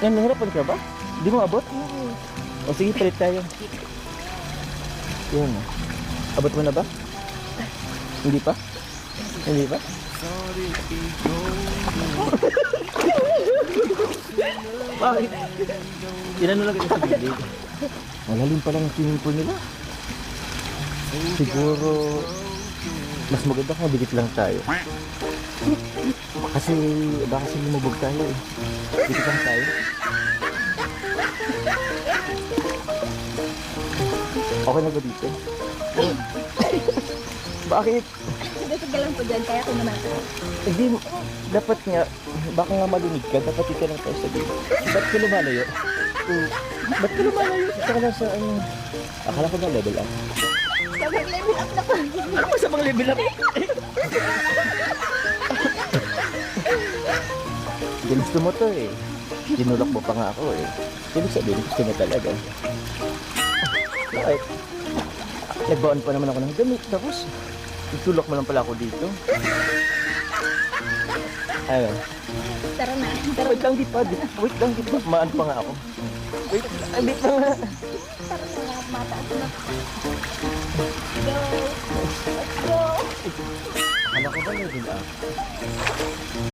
Yan, nahirapan ka ba? Di mo abot? O sige, palit tayo. Yan. Abot mo na ba? Hindi pa? Hindi pa? Bakit? Inano lang kita sa bibig. Malalim pa lang ang swimming pool nila. Siguro, mas maganda kung dikit lang tayo. Kasi, baka kasi lumubog tayo eh. Dikit lang tayo. Okay na ba dito? Bakit? Sige lang po dyan. Kaya ko naman ito. Hindi, dapat nga, baka nga marinig ka, dapat dito lang tayo sa dito. Ba't ka lumalayo? Uh, ba't ka lumalayo? Saka lang sa ano, akala ko na level up. Sabag level up na po. Ano ba sa mga level up? Ginusto mo to eh. Ginulak mo pa nga ako eh. Ibig sabihin, gusto mo talaga. Bakit? Nagbaon pa naman ako ng damit. Tapos, itulak mo lang pala ako dito. Ayun. Tara na. Pero wait lang, di pa. Di, wait lang, di pa. Maan pa nga ako. Wait, di pa nga. Tara na. Mataas na. Go. Let's go. Akala ko ba level up?